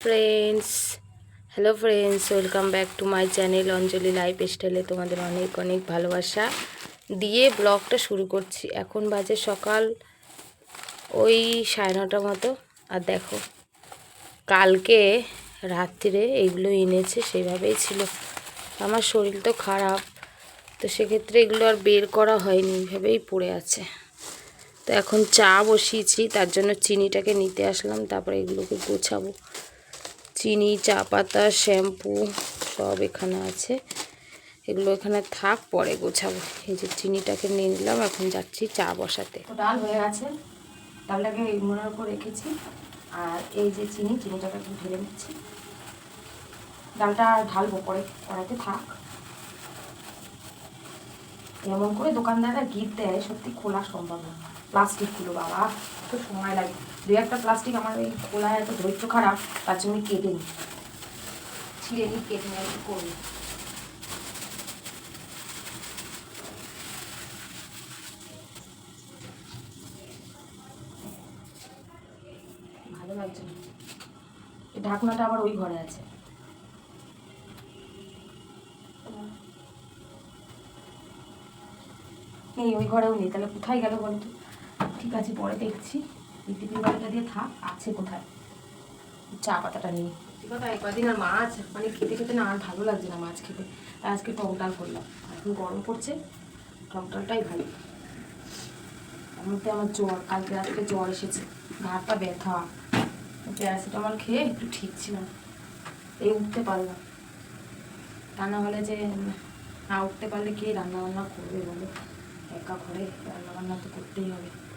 Friends hello friends welcome back to my channel Anjali life স্টাইলে তোমাদের অনেক অনেক ভালোবাসা। দিয়ে ব্লগটা শুরু করছি। এখন বাজে সকাল ওই সাড়ে নটা মতো। আর দেখো, কালকে রাত্রিরে এইগুলো এনেছে সেইভাবেই ছিল। আমার শরীর তো খারাপ, তো সেক্ষেত্রে এগুলো আর বের করা হয়নি এইভাবেই পড়ে আছে। তো এখন চা বসিয়েছি, তার জন্য চিনিটাকে নিতে আসলাম, তারপরে এগুলোকে গোছাবো। চিনি, চা পাতা, শ্যাম্পু সব এখানে আছে। এগুলো এখানে থাক, পরে গোছাবো। এই যে চিনিটাকে নিয়ে নিলাম, এখন যাচ্ছি চা বসাতে। ডাল হয়ে গেছে। ডালটাকে মনের উপর রেখেছি। আর এই যে চিনি, চিনিটাকে একটু ঢেলে নিচ্ছি। ডালটা ঢালবো পরে কড়াইতে থাক। এমন করে দোকানদাররা গিফট দেয়, সত্যি খোলা সম্ভব না। প্লাস্টিকগুলো, বাবা তো সময় লাগে। দু একটা প্লাস্টিক আমার ওই খোলা এত ধৈর্য খারাপ, তার জন্য কেটে নিই। ছিঁড়ে নিই, কেটে নিয়ে করি। ভালো লাগছে না। এই ঢাকনাটা আবার ওই ঘরে আছে। নেই ওই ঘরেও নেই, তাহলে কোথায় গেল বলতো ঠিক আছে, পরে দেখছি। এই টিফিন দিয়ে থাক, আছে কোথায়? চা পাতাটা নেই ঠিক কথা কদিন আর মাছ মানে খেতে খেতে না আর ভালো লাগছে না মাছ খেতে। তাই আজকে টক ডাল করলাম। এখন গরম পড়ছে, টক ডালটাই ভালো। তার আমার জ্বর, কালকে রাত্রে জ্বর এসেছে। ঘাটটা ব্যথা। প্যারাসিটামল খেয়ে একটু ঠিক ছিলাম। এই উঠতে পারলাম। তা না হলে যে না উঠতে পারলে কে রান্না বান্না করবে বলো? একা ঘরে রান্না বান্না তো করতেই হবে।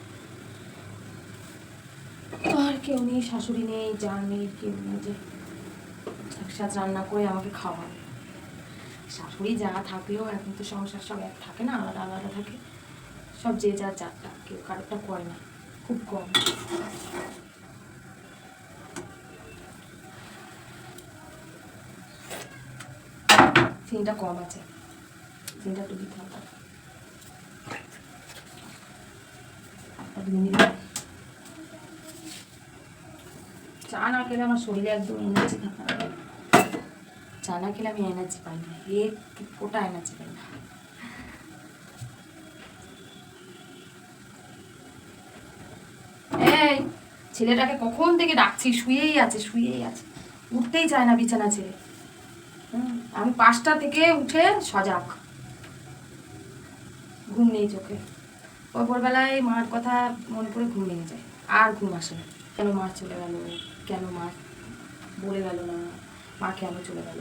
আর কেউ নেই শাশুড়ি নেই যা নেই কেউ নেই যে একসাথে রান্না করে আমাকে খাওয়াবে শাশুড়ি যা থাকলেও এখন তো সংসার সব এক থাকে না আলাদা আলাদা থাকে। সব যে যার যারটা কেউ কারোরটা করে না খুব কম। চিনিটা কম আছে। চিনিটা একটু দিতে হবে। একটা দিয়ে নিলাম। চা না খেলে আমার শরীরে একদম এনার্জি থাকে চা না খেলে আমি এনার্জি পাই না। এ ফোটা এনার্জি পাই না। ছেলেটাকে কখন থেকে ডাকছি? শুয়েই আছে শুয়েই আছে। উঠতেই চায় না বিছানা ছেড়ে। আমি পাঁচটা থেকে উঠে সজাগ। ঘুম নেই চোখে। ওই ভোরবেলায় মার কথা মনে করে ঘুম ভেঙে যায়। আর ঘুম আসে না। কেন মা চলে গেল? কেন মা? বলে গেল না। মা কেন চলে গেল।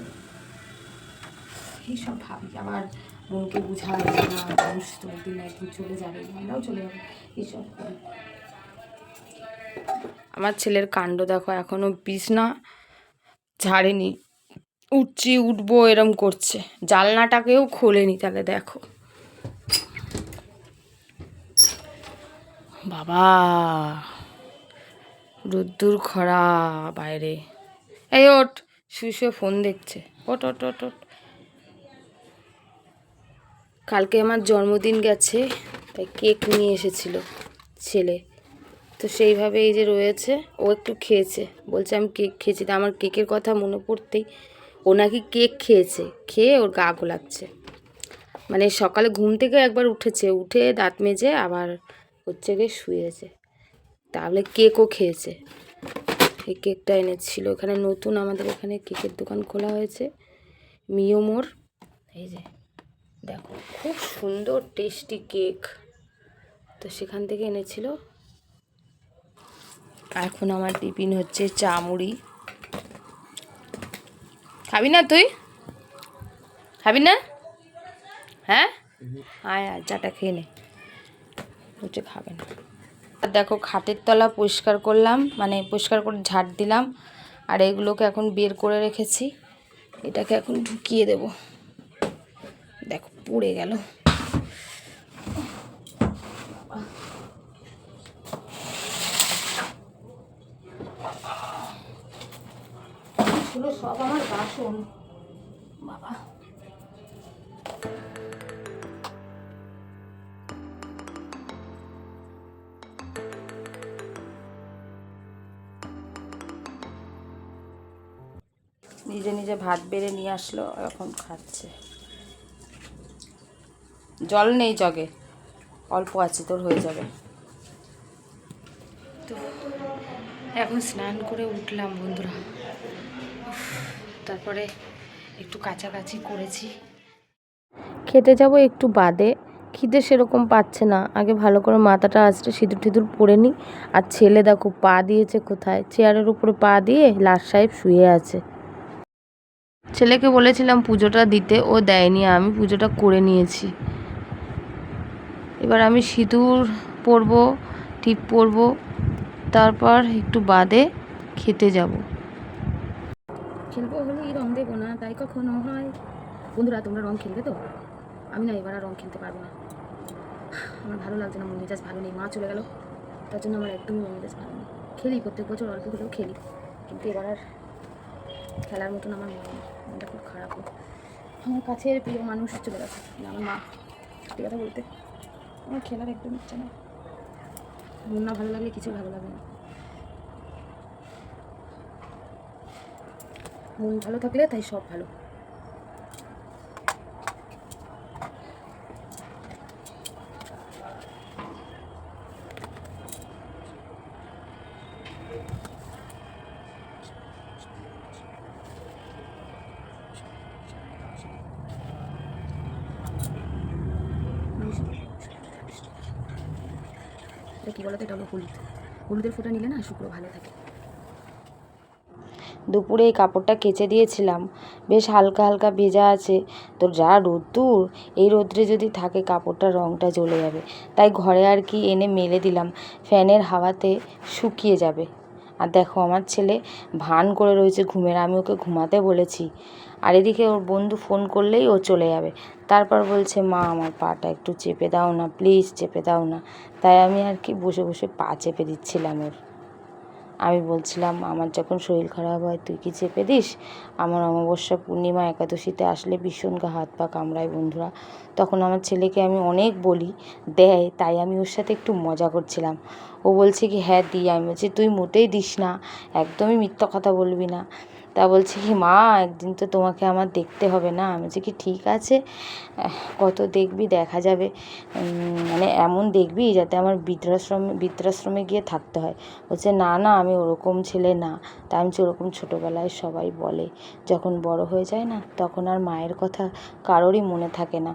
এইসব ভাবি, আবার মনকে বুঝায় যে না, মানুষ তো একদিন একদিন চলে যাবে, আমরাও চলে যাব এইসব করি আমার ছেলের কাণ্ড দেখো, এখনও বিছনা ঝাড়েনি। উঠছি, উঠবো, এরম করছে। জালনাটাকেও খোলেনি, তাহলে দেখো। বাবা! রোদ্দুর খরা বাইরে। এই ওট শুয়ে শুয়ে ফোন দেখছে। ওট ওট ওট ওট কালকে আমার জন্মদিন গেছে, তাই কেক নিয়ে এসেছিল ছেলে। তো সেইভাবে এই যে রয়েছে, ও একটু খেয়েছে। বলছে, আমি কেক খেয়েছি। তা আমার কেকের কথা মনে পড়তেই ও নাকি কেক খেয়েছে। খেয়ে ওর গা গোলাচ্ছে। মানে সকালে ঘুম থেকে একবার উঠেছে। উঠে দাঁত মেজে আবার হচ্ছে গিয়ে শুয়েছে। তাহলে কেকও খেয়েছে। এই কেকটা এনেছিল। এখানে নতুন আমাদের এখানে কেকের দোকান খোলা হয়েছে। মিওমোর এই যে, দেখো, খুব সুন্দর, টেস্টি কেক। তো সেখান থেকে এনেছিল। এখন আমার টিফিন হচ্ছে চা মুড়ি খাবি না তুই? খাবি না? হ্যাঁ? আয় আয়, চাটা খেয়ে নে। হচ্ছে খাবে না। আর দেখো খাটের তলা পরিষ্কার করলাম মানে পরিষ্কার করে ঝাড় দিলাম, আর এগুলোকে এখন বের করে রেখেছি। এটাকে এখন ঢুকিয়ে দেব। দেখো পুড়ে গেল। সব আমার বাসন। বাবা। নিজে ভাত বেড়ে নিয়ে আসলো এখন খাচ্ছে। জল নেই জগে। অল্প আছে তোর হয়ে যাবে। তো এখন স্নান করে উঠলাম বন্ধুরা। তারপরে একটু কাছাকাছি করেছি। খেতে যাব একটু বাদে। খিদে সেরকম পাচ্ছে না। আগে ভালো করে মাথাটা আঁচড়ে সিঁদুর টিঁদুর পরে নিই আর ছেলে দেখো পা দিয়েছে কোথায়? চেয়ারের উপরে পা দিয়ে লাশ সাহেব শুয়ে আছে। ছেলেকে বলেছিলাম পুজোটা দিতে, ও দেয়নি, আমি পুজোটা করে নিয়েছি। এবার আমি সিঁদুর পরব, টিপ পরবো, তারপর একটু বাদে খেতে যাব। খেলব হলে রং দেবো না, তাই কখনো হয়। বন্ধুরা, তোমরা রং খেলবে তো? আমি না এবার আর রং খেলতে পারব না। আমার ভালো লাগছে না মন মেজাজ ভালো নেই, মা চলে গেল। তার জন্য আমার একদমই মন মেজাজ ভালো নেই। খেলি, প্রত্যেক বছর অল্প খেলি। কিন্তু এবার আর খেলার মতন আমার মন নেই। মনটা খুব খারাপ। আমার কাছের প্রিয় মানুষ চলে গেছে। মানে আমার মা, সত্যি কথা বলতে। আমার খেলার একদম ইচ্ছে না মন না ভালো লাগলে কিছু ভালো লাগে না। মন ভালো থাকলে তাই সব ভালো। কী বলতো, এটা হলো হলুদ। হলুদের ফোঁটা নিলে না শুক্র ভালো থাকে। দুপুরে এই কাপড়টা কেচে দিয়েছিলাম। বেশ হালকা হালকা ভেজা আছে। তো যা রোদ্দুর, এই রোদ্রে যদি থাকে কাপড়টা রঙটা জ্বলে যাবে। তাই ঘরে আর কি এনে মেলে দিলাম। ফ্যানের হাওয়াতে শুকিয়ে যাবে। আর দেখো আমার ছেলে ভান করে রয়েছে ঘুমের, আমি ওকে ঘুমাতে বলেছি। আর এদিকে ওর বন্ধু ফোন করলেই ও চলে যাবে। তারপর বলছে, মা, আমার পাটা একটু চেপে দাও না, প্লিজ চেপে দাও না। তাই আমি আর কি বসে বসে পা চেপে দিচ্ছিলাম ওর। আমি বলছিলাম, আমার যখন শরীর খারাপ হয়, তুই কি চেপে দিস? আমার অমাবস্যা পূর্ণিমা একাদশীতে আসলে ভীষণ গা, হাত, পা কামড়ায় বন্ধুরা। তখন আমার ছেলেকে আমি অনেক বলি, দেয়। তাই আমি ওর সাথে একটু মজা করছিলাম। ও বলছে কি হ্যাঁ দিই। আমি বলছি, তুই মোটেই দিস না। একদমই মিথ্যা কথা বলবি না। তা বলছে কি, মা, একদিন তো তোমাকে আমার দেখতে হবে না। আমি বলছি কি, ঠিক আছে কত দেখবি দেখা যাবে। মানে এমন দেখবি যাতে আমার বৃদ্ধাশ্রমে বৃদ্ধাশ্রমে গিয়ে থাকতে হয়। বলছে, না না, আমি ওরকম ছেলে না। তা আমি ওরকম ছোটোবেলায় সবাই বলে, যখন বড় হয়ে যায় না, তখন আর মায়ের কথা কারোরই মনে থাকে না।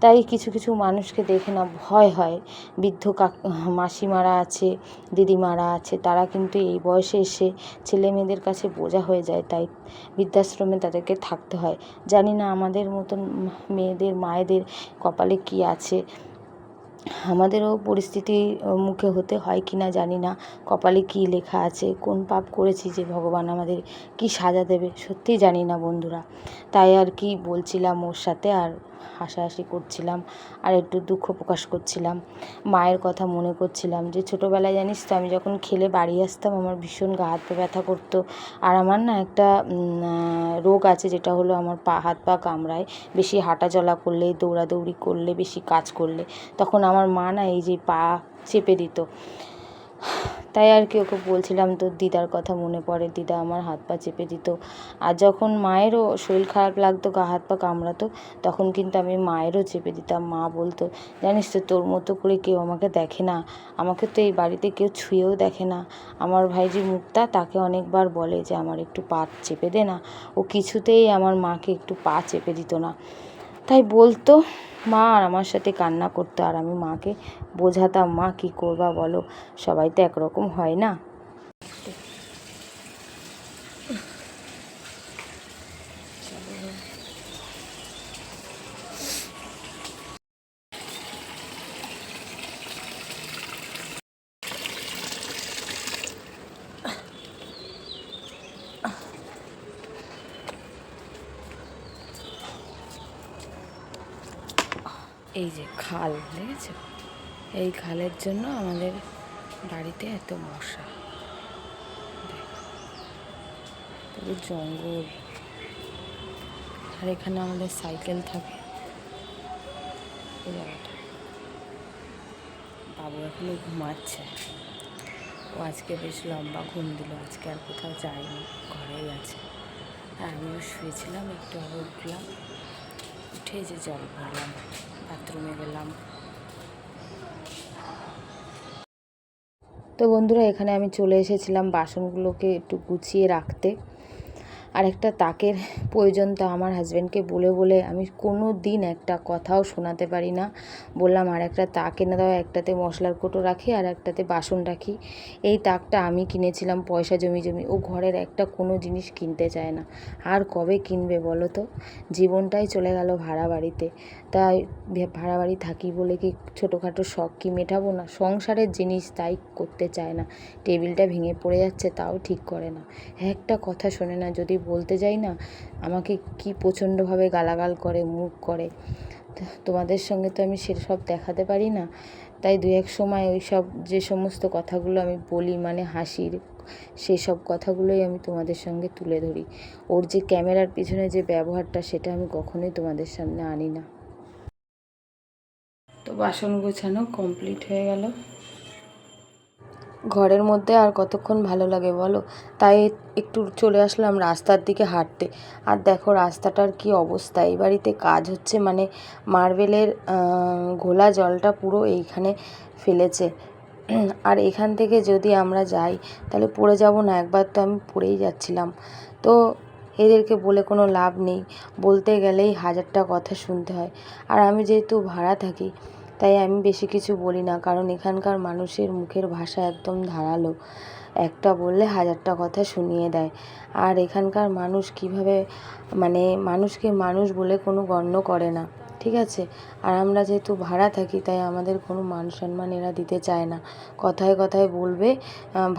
তাই কিছু কিছু মানুষকে দেখে না ভয় হয়। বৃদ্ধ কাক, মাসিমারা আছে, দিদিমারা আছে, তারা কিন্তু এই বয়সে এসে ছেলে মেয়েদের কাছে বোঝা হয়ে যায়। তাই বৃদ্ধাশ্রমে তাদেরকে থাকতে হয়। জানি না আমাদের মতন মেয়েদের, মায়েদের কপালে কি আছে। আমাদেরও পরিস্থিতি মুখে হতে হয় কি না জানি না। কপালে কি লেখা আছে? কোন পাপ করেছি যে ভগবান আমাদের কি সাজা দেবে? সত্যিই জানি না বন্ধুরা। তাই আর কি বলছিলাম ওর সাথে আর হাসাহাসি করছিলাম আর একটু দুঃখ প্রকাশ করছিলাম। মায়ের কথা মনে করছিলাম যে, ছোটোবেলায় জানিস তো, আমি যখন খেলে বাড়ি আসতাম, আমার ভীষণ গা হাত পা ব্যথা করতো। আর আমার না একটা রোগ আছে, যেটা হলো আমার পা, হাত পা কামড়ায়। বেশি হাঁটা চলা করলে, দৌড়াদৌড়ি করলে, বেশি কাজ করলে। তখন আমার মা না এই যে পা চেপে দিত। তাই আর কি ওকে বলছিলাম, তোর দিদার কথা মনে পড়ে, দিদা আমার হাত পা চেপে দিত। আর যখন মায়েরও শরীর খারাপ লাগতো, গা হাত পা কামড়াতো, তখন কিন্তু আমি মায়েরও চেপে দিতাম। মা বলতো, জানিস তো, তোর মতো করে কেউ আমাকে দেখে না। আমাকে তো এই বাড়িতে কেউ ছুঁয়েও দেখে না। আমার ভাই যে মুক্তা তাকে অনেকবার বলে যে, আমার একটু পা চেপে দে না। ও কিছুতেই আমার মাকে একটু পা চেপে দিত না। তাই বলতো, মা আর আমার সাথে কান্না করতো আর আমি মাকে বোঝাতাম, মা কী করবা বলো? সবাই তো একরকম হয় না। এই যে খাল, দেখেছ? এই খালের জন্য আমাদের বাড়িতে এত মশা। পুরো জঙ্গল। আর এখানে আমাদের সাইকেল থাকে। এই বাবু এখনও ঘুমাচ্ছে। ও আজকে বেশ লম্বা ঘুম দিল, আজকে আর কোথাও যায়নি, ঘরেই আছে। আর আমিও শুয়েছিলাম, একটু আগে উঠলাম। উঠে যে জল ভরলাম। বাথরুমে গেলাম। তো বন্ধুরা এখানে আমি চলে এসেছিলাম বাসনগুলোকে একটু গুছিয়ে রাখতে। আর একটা তাকের প্রয়োজন তো আমার হাজব্যান্ডকে বলে বলে আমি কোনো দিন একটা কথাও শোনাতে পারি না। বললাম, আর একটা তাক এনে দাও, একটাতে মশলার কোটো রাখি আর একটাতে বাসন রাখি। এই তাকটা আমি কিনেছিলাম পয়সা জমি জমি, ও ঘরের একটা কোনো জিনিস কিনতে চায় না। আর কবে কিনবে বলো তো? জীবনটাই চলে গেল ভাড়া বাড়িতে। তাই ভাড়া বাড়ি থাকি বলে কি ছোটোখাটো শখ কি মেটাবো না? সংসারের জিনিস তাই করতে চায় না। টেবিলটা ভেঙে পড়ে যাচ্ছে, তাও ঠিক করে না। একটা কথা শোনে না, যদি বলতে যাই না, আমাকে কি প্রচণ্ডভাবে গালাগাল করে, মুখ করে। তোমাদের সঙ্গে তো আমি সেসব দেখাতে পারি না। তাই দু এক সময় ওই সব যে সমস্ত কথাগুলো আমি বলি মানে হাসির সেসব কথাগুলোই আমি তোমাদের সঙ্গে তুলে ধরি। ওর যে ক্যামেরার পিছনে যে ব্যবহারটা, সেটা আমি কখনোই তোমাদের সামনে আনি না। তো বাসন গোছানো কমপ্লিট হয়ে গেল। ঘরের মধ্যে আর কতক্ষণ ভালো লাগে বলো? তাই একটু চলে আসলাম রাস্তার দিকে হাঁটতে। আর দেখো রাস্তাটার কি অবস্থা। এই বাড়িতে কাজ হচ্ছে মানে মার্বেলের ঘোলা জলটা পুরো এইখানে ফেলেছে। আর এখান থেকে যদি আমরা যাই, তাহলে পড়ে যাব না। একবার তো আমি পড়েই যাচ্ছিলাম। তো এদেরকে বলে কোনো লাভ নেই। বলতে গেলেই হাজারটা কথা শুনতে হয়। আর আমি যেহেতু ভাড়া থাকি তাই আমি বেশি কিছু বলি না, কারণ এখানকার মানুষের মুখের ভাষা একদম ধারালো। একটা বললে হাজারটা কথা শুনিয়ে দেয়। আর এখানকার মানুষ কীভাবে মানে মানুষকে মানুষ বলে কোনো গণ্য করে না, ঠিক আছে? আর আমরা যেহেতু ভাড়া থাকি, তাই আমাদের কোনো মান সম্মান এরা দিতে চায় না। কথায় কথায় বলবে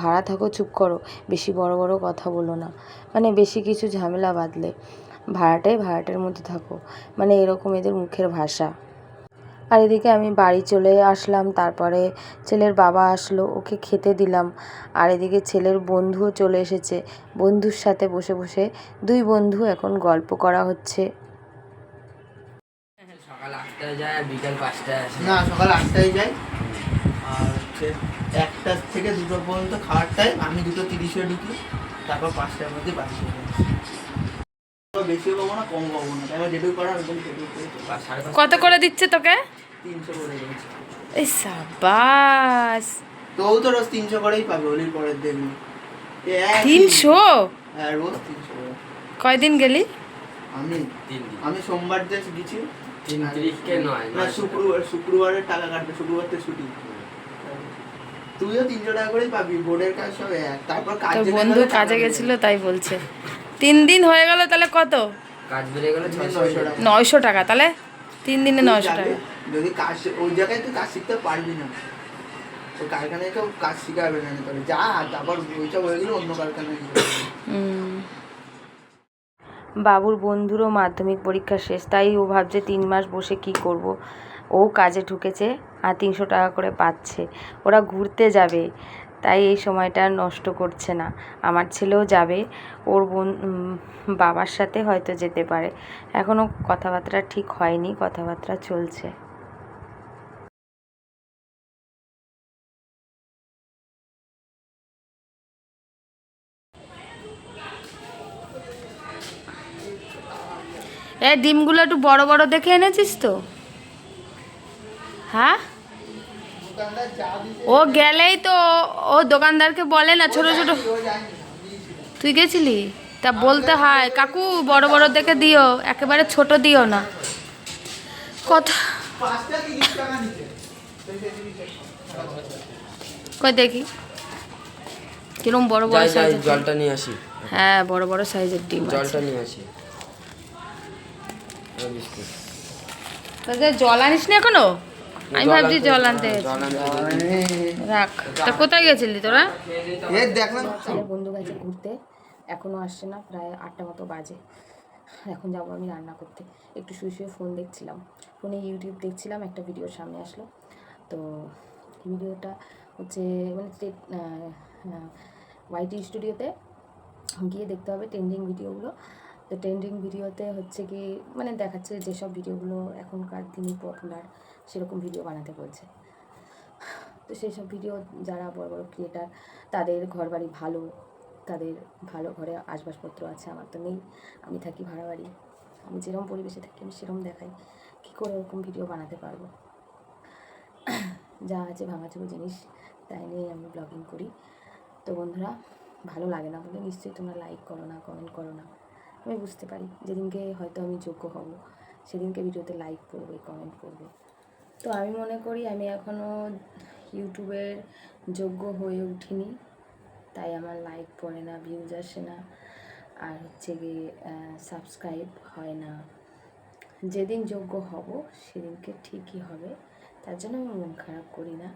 ভাড়া থাকো, চুপ করো, বেশি বড় বড় কথা বলো না। মানে বেশি কিছু ঝামেলা বাঁধলে, ভাড়াটাই ভাড়াটার মধ্যে থাকো। মানে এরকম এদের মুখের ভাষা। আর এদিকে আমি বাড়ি চলে আসলাম তারপরে ছেলের বাবা আসলো ওকে খেতে দিলাম। আর এদিকে ছেলের বন্ধুও চলে এসেছে। বন্ধুর সাথে বসে বসে দুই বন্ধু এখন গল্প করা হচ্ছে। সকাল আটটায় যায় আর বিকাল পাঁচটায় আসে। না সকাল আটটায় যাই আর হচ্ছে একটা থেকে দুটো পর্যন্ত খাওয়ার টাইম আমি দুটো তিরিশে ঢুকি তারপর পাঁচটার মধ্যে বাড়ি চলে আসি। পাবো না কম পাবো না। তারপর যেটুকু করার ওইটুকু সেটুকু করে চলে বা সাড়ে কত করে দিচ্ছে তোকে? তিনশো করে দিয়েছে। এই সাবাস তো তো রোজ তিনশো করেই পাবে হোলির পরের দিন। তিনশো? হ্যাঁ রোজ তিনশো করে। কয়দিন গেলি? আমি? আমি সোমবার যে গেছি তিন না শুক্রবার শুক্রবারের টাকা কাটবে শুক্রবার তো ছুটি। তুইও তিনশো টাকা করেই পাবি বোর্ডের কাজ সব এক। তারপর কাজ বন্ধু কাজে। গেছিল তাই বলছে। তিন দিন হয়ে গেল তাহলে কত কাজ বেড়ে গেলে নয়শো টাকা। তাহলে তিন দিনে নয়শো টাকা যদি কাজ ওই জায়গায় তুই কাজ শিখতে পারবি না ওই কারখানায় কেউ কাজ শিখাবে না তোরে যা তারপর ওইসব হয়ে গেলে অন্য কারখানায় গিয়ে করবি। হুম। বাবুর বন্ধুরও মাধ্যমিক পরীক্ষা শেষ তাই ও ভাবছে তিন মাস বসে কি করব ও কাজে ঢুকেছে আর তিনশো টাকা করে পাচ্ছে ওরা ঘুরতে যাবে তাই এই সময়টা নষ্ট করছে না। আমার ছেলেও যাবে, ওর বোন বাবার সাথে হয়তো যেতে পারে। এখনও কথাবার্তা ঠিক হয়নি, কথাবার্তা চলছে। এ ডিমগুলো একটু বড় বড় দেখে এনেছিস তো? হ্যাঁ? ও গেলেই তো ও- দোকানদারকে বলে না ছোট ছোট। তুই গেছিলি? তা বলতে হয় কাকু বড় বড় দেখে দিও একেবারে ছোট দিও না। কথা। কই দেখি। কিরম বড় বড় সাইজের জলটা নিয়ে আসি। হ্যাঁ বড় বড় সাইজের ডিম জলটা নিয়ে আসি। জল আনিস না এখনও? আমি ভাবছি জল আনতে। রাখ। তা কোথায় গেছিলি তোরা? দেখলাম বন্ধু গেছে ঘুরতে। এখনও আসছে না প্রায় আটটা মতো বাজে। এখন যাব আমি রান্না করতে। একটু শুয়ে শুয়ে ফোন দেখছিলাম। ফোনে ইউটিউব দেখছিলাম একটা ভিডিওর সামনে আসলো। তো ভিডিওটা হচ্ছে মানে ওয়াইটি স্টুডিওতে গিয়ে দেখতে হবে ট্রেন্ডিং ভিডিওগুলো তো ট্রেন্ডিং ভিডিওতে হচ্ছে কি মানে দেখাচ্ছে যেসব ভিডিওগুলো এখনকার দিনে পপুলার সেরকম ভিডিও বানাতে বলছে। তো সেই সব ভিডিও যারা বড় বড় ক্রিয়েটার তাদের ঘর বাড়ি ভালো, তাদের ভালো ঘরে আসবাবপত্র আছে, আমার তো নেই, আমি থাকি ভাড়া বাড়ি আমি যেরকম পরিবেশে থাকি, আমি সেরকম দেখাই। কী করে ওরকম ভিডিও বানাতে পারব? যা আছে ভাঙাচুরো জিনিস, তাই নিয়ে আমি ব্লগিং করি। তো বন্ধুরা, ভালো লাগে না বলে নিশ্চয়ই তোমরা লাইক করো না কমেন্ট করো না। আমি বুঝতে পারি, যেদিনকে হয়তো আমি যোগ্য হব, সেদিনকে ভিডিওতে লাইক করবে কমেন্ট করবে তো আমি মনে করি আমি এখনও ইউটিউবের যোগ্য হয়ে উঠিনি। তাই আমার লাইক পড়ে না ভিউজ আসে না, আর হচ্ছে গিয়ে সাবস্ক্রাইব হয় না। যেদিন যোগ্য হব, সেদিনকে ঠিকই হবে। তার জন্য আমি মন খারাপ করি না।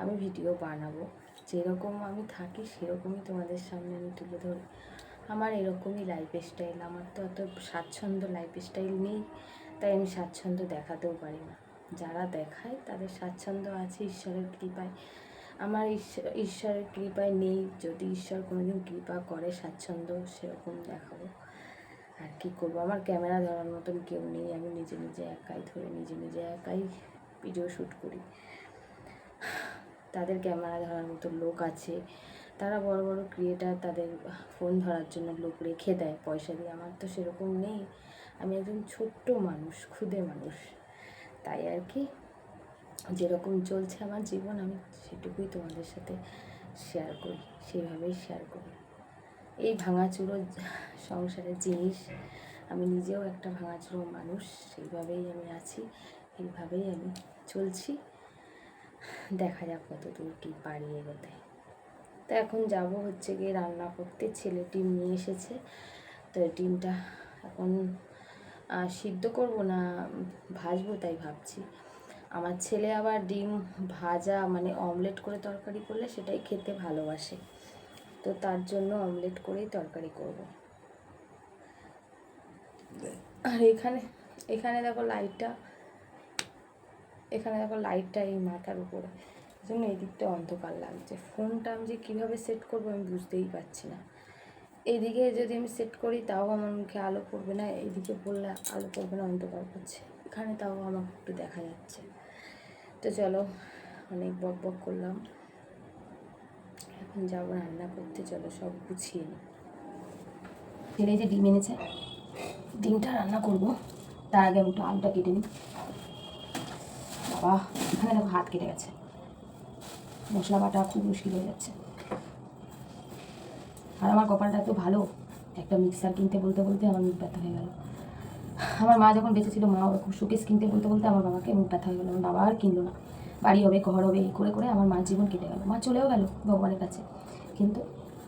আমি ভিডিও বানাবো। যেরকম আমি থাকি, সেরকমই তোমাদের সামনে আমি তুলে ধরি। আমার এরকমই লাইফ স্টাইল আমার তো অত স্বাচ্ছন্দ্য লাইফ স্টাইল নেই। তাই আমি স্বাচ্ছন্দ্য দেখাতেও পারি না। যারা দেখায় তাদের স্বাচ্ছন্দ্য আছে ঈশ্বরের কৃপায়। আমার ঈশ্বর- ঈশ্বরের কৃপায় নেই, যদি ঈশ্বর কোনোদিন কৃপা করে, স্বাচ্ছন্দ্য সেরকম দেখাবো। আর কি করব? আমার ক্যামেরা ধরার মতন কেউ নেই, আমি নিজে নিজে একাই ধরে নিজে নিজে একাই ভিডিও শ্যুট করি। তাদের ক্যামেরা ধরার মতো লোক আছে। তারা বড় বড় ক্রিয়েটার তাদের ফোন ধরার জন্য লোক রেখে দেয়। পয়সা দিয়ে। আমার তো সেরকম নেই। আমি একজন ছোট্ট মানুষ, ক্ষুদে মানুষ। তাই আর কি। যেরকম চলছে আমার জীবন, আমি সেটুকুই তোমাদের সাথে শেয়ার করি, সেভাবেই শেয়ার করি। এই ভাঙাচুরো সংসারের জিনিস, আমি নিজেও একটা ভাঙাচুরো মানুষ, সেইভাবেই আমি আছি, এইভাবেই আমি চলছি। দেখা যাক কত দূর কী পারি এগোতে। তো এখন যাব হচ্ছে গিয়ে রান্না করতে, ছেলে ডিম নিয়ে এসেছে, তো ডিমটা এখন সিদ্ধ করব না, ভাজবো তাই ভাবছি। আমার ছেলে আবার ডিম ভাজা মানে অমলেট করে তরকারি করলে সেটাই খেতে ভালোবাসে। তো তার জন্য অমলেট করেই তরকারি করব। আর এখানে এখানে দেখো লাইটটা এখানে দেখো লাইটটা এই মাথার উপরে। জন্য এই দিকটা অন্ধকার লাগছে। ফোনটা আমি যে কীভাবে সেট করব আমি বুঝতেই পারছি না। এইদিকে যদি আমি সেট করি, তাও আমার মুখে আলো পড়বে না। এইদিকে বললে আলো পড়বে না, অন্ধকার করছে। এখানে তাও আমাকে একটু দেখা যাচ্ছে। তো চলো, অনেক বক বক করলাম। এখন যাব রান্না করতে। চলো, সব গুছিয়ে নিই ছেলে যে ডিম এনেছে, ডিমটা রান্না করব। তার আগে আমি একটু আলুটা কেটে নিই। বাবা, এখানে দেখো হাত কেটে গেছে। মশলা বাটা খুব মুশকিল হয়ে যাচ্ছে। আর আমার কপালটা এত ভালো, একটা মিক্সার কিনতে বলতে বলতে আমার মুখ ব্যথা হয়ে গেল। আমার মা যখন বেঁচে ছিল মা ওরকম শোকেস কিনতে বলতে বলতে আমার বাবাকে মুখ ব্যথা হয়ে গেলো। আমার বাবা আর কিনলো না। বাড়ি হবে, ঘর হবে, এই করে করে আমার মার জীবন কেটে গেল। মা চলেও গেল ভগবানের কাছে। কিন্তু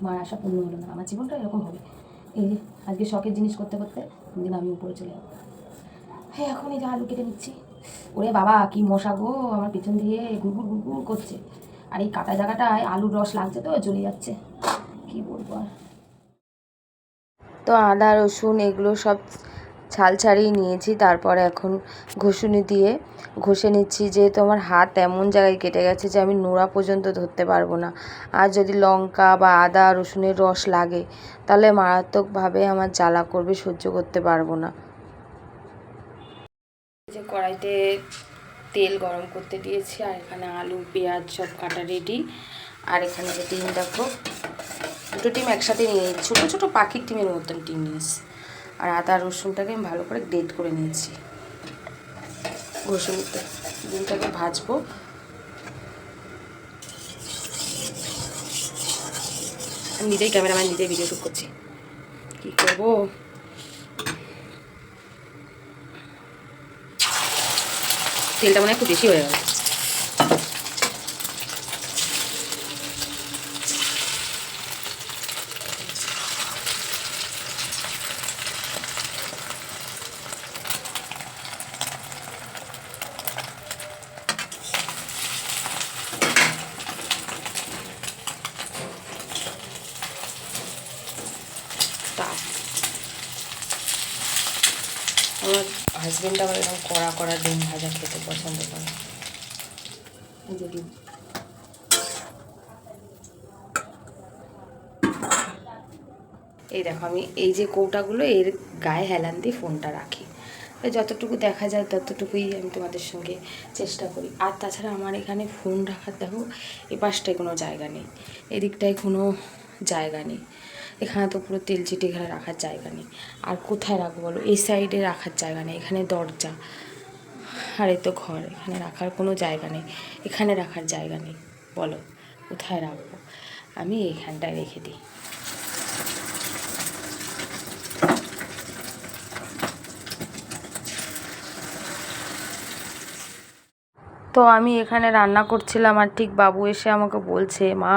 মার আশা পূর্ণ হলো না। আমার জীবনটা এরকম হবে। এই যে, আজকে শখের জিনিস করতে করতে দিন আমি উপরে চলে যাব। হ্যাঁ এখন এই যে আলু কেটে নিচ্ছি। ওরে বাবা, কি মশা গো! আমার পিছন দিয়ে গুড়গুড় গুড়গুড় করছে। আর এই কাটা জায়গাটায় আলুর রস লাগছে তো, জ্বলে যাচ্ছে। কি বলব আর? তো আদা, রসুন এগুলো সব ছাল ছাড়িয়ে নিয়েছি। তারপরে এখন ঘষুনি দিয়ে ঘষে নিচ্ছি যেহেতু আমার হাত এমন জায়গায় কেটে গেছে যে আমি নোড়া পর্যন্ত ধরতে পারব না। আর যদি লঙ্কা বা আদা, রসুনের রস লাগে, তাহলে মারাত্মকভাবে আমার জ্বালা করবে, সহ্য করতে পারব না। যে কড়াইতে তেল গরম করতে দিয়েছি, আর এখানে আলু, পেঁয়াজ সব কাটা রেডি আর এখানে যে ডিম দেখো দুটো ডিম একসাথে নিয়ে ছোটো ছোটো পাখির ডিমের মতন ডিম নিয়েছি। আর আদা, রসুনটাকে আমি ভালো করে গ্রেট করে নিয়েছি। ঘষুনিতে ডিমটাকে ভাজবো। আমি নিজেই ক্যামেরাম্যান, নিজেই ভিডিও শ্যুট করছি। কী করব? তেলটা মনে হয় একটু বেশি হয়ে গেল তাপ আমার হাজবেন্ড আবার এরকম কড়া কড়া ডিম ভাজা খেতে পছন্দ করে এই যে ডিম এই দেখো আমি এই যে কৌটাগুলো, এর গায়ে হেলান দিয়ে ফোনটা রাখি। যতটুকু দেখা যায় ততটুকুই আমি তোমাদের সঙ্গে চেষ্টা করি। আর তাছাড়া আমার এখানে ফোন রাখার, দেখো, এ পাশটায় কোনো জায়গা নেই, এদিকটায় কোনো জায়গা নেই। এখানে তো পুরো তেল চিটে এখানে রাখার জায়গা নেই। আর কোথায় রাখব বলো? এই সাইডে রাখার জায়গা নেই, এখানে দরজা, আর এই তো ঘর, এখানে রাখার কোনো জায়গা নেই। এখানে রাখার জায়গা নেই, বলো, কোথায় রাখব? আমি এইখানটায় রেখে দিই। তো আমি এখানে রান্না করছিলাম আর ঠিক বাবু এসে আমাকে বলছে মা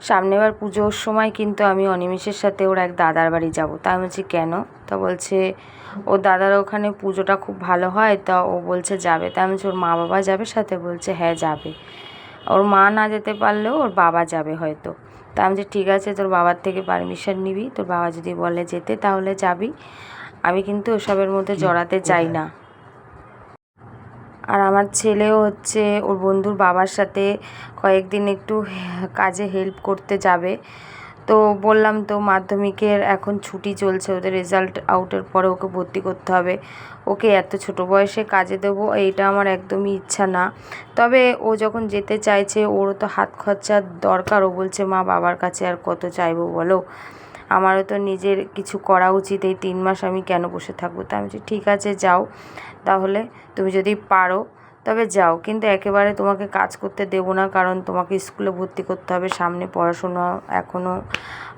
সামনেবার পুজোর সময় কিন্তু আমি অনিমেষের সাথে ওর এক দাদার বাড়ি যাব। তা আমি বলছি কেন? তা বলছে ওর দাদার ওখানে পুজোটা খুব ভালো হয় তা ও বলছে যাবে। তা আমি বলছি ওর মা বাবা যাবে সাথে? বলছে হ্যাঁ যাবে। ওর মা না যেতে পারলেও ওর বাবা যাবে হয়তো। তা আমি বলছি ঠিক আছে তোর বাবার থেকে পারমিশন নিবি। তোর বাবা যদি বলে যেতে তাহলে যাবি। আমি কিন্তু ওসবের মধ্যে জড়াতে চাই না। আর আমার ছেলেও হচ্ছে ওর বন্ধুর বাবার সাথে কয়েকদিন একটু কাজে হেল্প করতে যাবে। তো বললাম তো মাধ্যমিকের এখন ছুটি চলছে, ওদের রেজাল্ট আউটের পরে ওকে ভর্তি করতে হবে। ওকে এত ছোট বয়সে কাজে দেবো, এইটা আমার একদমই ইচ্ছা না। তবে ও যখন যেতে চাইছে ওরও তো হাত খরচার দরকার। ও বলছে, মা, বাবার কাছে আর কত চাইব বলো? আমারও তো নিজের কিছু করা উচিত, এই তিন মাস আমি কেন বসে থাকব? তা আমি ঠিক আছে, যাও। তাহলে তুমি যদি পারো, তবে যাও। কিন্তু একেবারে তোমাকে কাজ করতে দেবো না, কারণ তোমাকে স্কুলে ভর্তি করতে হবে। সামনে পড়াশোনা এখনও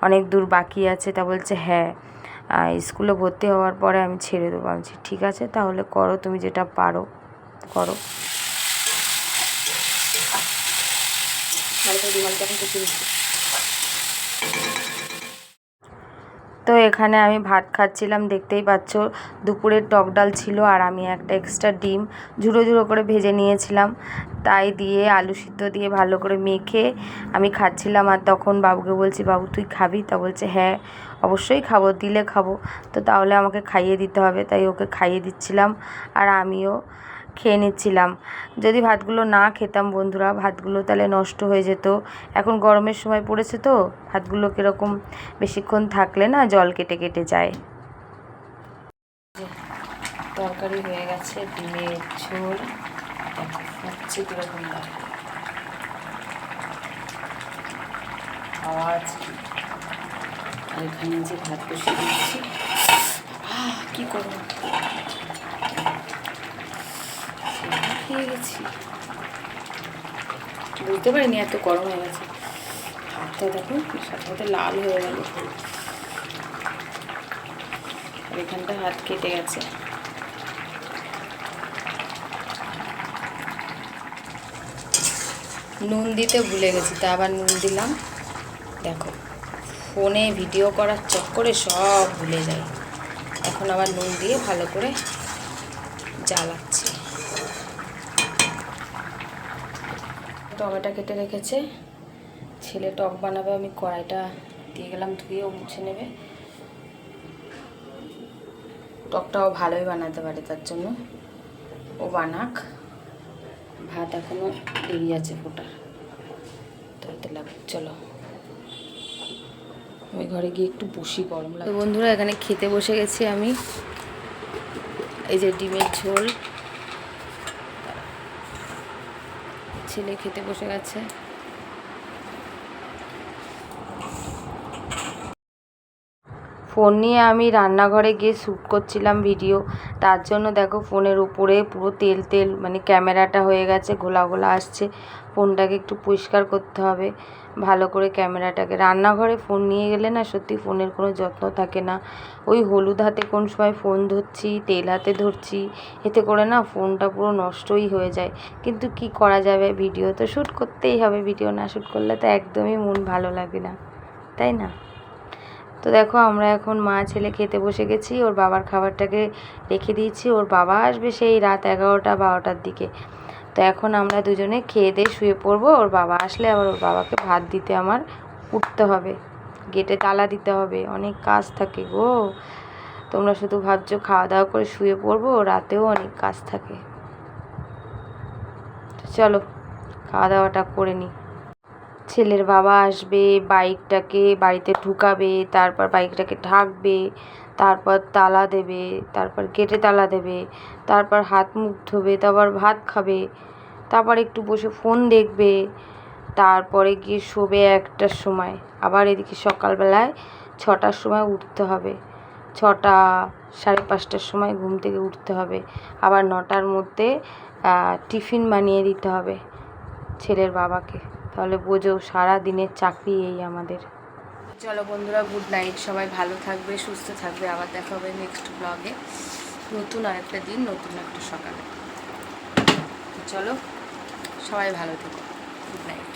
অনেক দূর বাকি আছে। তা বলছে হ্যাঁ স্কুলে ভর্তি হওয়ার পরে আমি ছেড়ে দেবো। আমি ঠিক আছে, তাহলে করো, তুমি যেটা পারো, করো। তো এখানে আমি ভাত খাচ্ছিলাম, দেখতেই পাচ্ছ দুপুরের টক ডাল ছিল আর আমি একটা এক্সট্রা ডিম ঝুড়ো ঝুড়ো করে ভেজে নিয়েছিলাম। তাই দিয়ে আলু সিদ্ধ দিয়ে ভালো করে মেখে আমি খাচ্ছিলাম আর তখন বাবুকে বলছি, বাবু, তুই খাবি? তা বলছে হ্যাঁ অবশ্যই খাব, দিলে খাব। তো তাহলে আমাকে খাইয়ে দিতে হবে, তাই ওকে খাইয়ে দিচ্ছিলাম। আর আমিও খেয়ে নিচ্ছিলাম। যদি ভাতগুলো না খেতাম বন্ধুরা, ভাতগুলো তাহলে নষ্ট হয়ে যেত। এখন গরমের সময় পড়েছে তো, ভাতগুলো কীরকম বেশিক্ষণ থাকলে না জল কেটে কেটে যায়। তরকারি হয়ে গেছে, ডিমের ঝোল। হচ্ছে কীরকম আওয়াজ এখানে যে ভাত বসে দিচ্ছি কি করব? খেয়ে গেছি। বুঝতে পারিনি এত গরম হয়ে গেছে। হাতটা দেখো, সাথে সাথে লাল হয়ে গেল। এখানটা হাত কেটে গেছে। নুন দিতে ভুলে গেছি, তা আবার নুন দিলাম। দেখো, ফোনে ভিডিও করার চক্করে সব ভুলে যায়। এখন আবার নুন দিয়ে ভালো করে জ্বালাচ্ছি। টমেটো কেটে রেখেছে। ছেলে টক বানাবে আমি কড়াইটা দিয়ে গেলাম ধুয়েও মুছে নেবে। টকটাও ভালোই বানাতে পারে তার জন্য। ও বানাক। ভাত এখনও দেরি আছে ফোটার। তো এতে লাগ চলো। আমি ঘরে গিয়ে একটু বসি গরম লাগে বন্ধুরা এখানে খেতে বসে গেছি আমি। এই যে ডিমের ঝোল। ছেলে খেতে বসে গেছে। ফোন নিয়ে আমি রান্নাঘরে গিয়ে শ্যুট করছিলাম ভিডিও। তার জন্য দেখো ফোনের উপরে পুরো তেল তেল মানে ক্যামেরাটা হয়ে গেছে, ঘোলা ঘোলা আসছে। ফোনটাকে একটু পরিষ্কার করতে হবে, ভালো করে ক্যামেরাটাকে। রান্নাঘরে ফোন নিয়ে গেলে না সত্যি ফোনের কোনো যত্ন থাকে না। ওই হলুদ হাতে কোন সময় ফোন ধরছি, তেল হাতে ধরছি, এতে করে না ফোনটা পুরো নষ্টই হয়ে যায়। কিন্তু কি করা যাবে? ভিডিও তো শ্যুট করতেই হবে, ভিডিও না শ্যুট করলে তো একদমই মন ভালো লাগে না। তাই না? তো দেখো, আমরা এখন মা ছেলে খেতে বসে গেছি। ওর বাবার খাবারটাকে রেখে দিয়েছি। ওর বাবা আসবে সেই রাত এগারোটা, বারোটার দিকে। তো এখন আমরা দুজনে খেয়ে দিয়ে শুয়ে পড়ব। ওর বাবা আসলে আবার ওর বাবাকে ভাত দিতে আমার উঠতে হবে। গেটে তালা দিতে হবে। অনেক কাজ থাকে গো। তোমরা শুধু ভাবছ খাওয়া দাওয়া করে শুয়ে পড়ব? রাতেও অনেক কাজ থাকে। চলো, খাওয়া দাওয়াটা করে নিই ছেলের বাবা আসবে, বাইকটাকে বাড়িতে ঢুকাবে, তারপর বাইকটাকে ঢাকবে, তারপর তালা দেবে, তারপর গেটে তালা দেবে, তারপর হাত মুখ ধোবে, তারপর ভাত খাবে, তারপর একটু বসে ফোন দেখবে, তারপরে গিয়ে শোবে একটার সময়। আবার এদিকে সকালবেলায় ছটার সময় উঠতে হবে। ছটা, সাড়ে পাঁচটার সময় ঘুম থেকে উঠতে হবে। আবার নটার মধ্যে টিফিন বানিয়ে দিতে হবে ছেলের বাবাকে। তাহলে বোঝো সারা দিনের চাকরি এই আমাদের। চলো বন্ধুরা গুড নাইট সবাই ভালো থাকবে, সুস্থ থাকবে। আবার দেখা হবে নেক্সট ব্লগে নতুন আরেকটা দিন, নতুন একটা সকালে। চলো, সবাই ভালো থেকো। Good night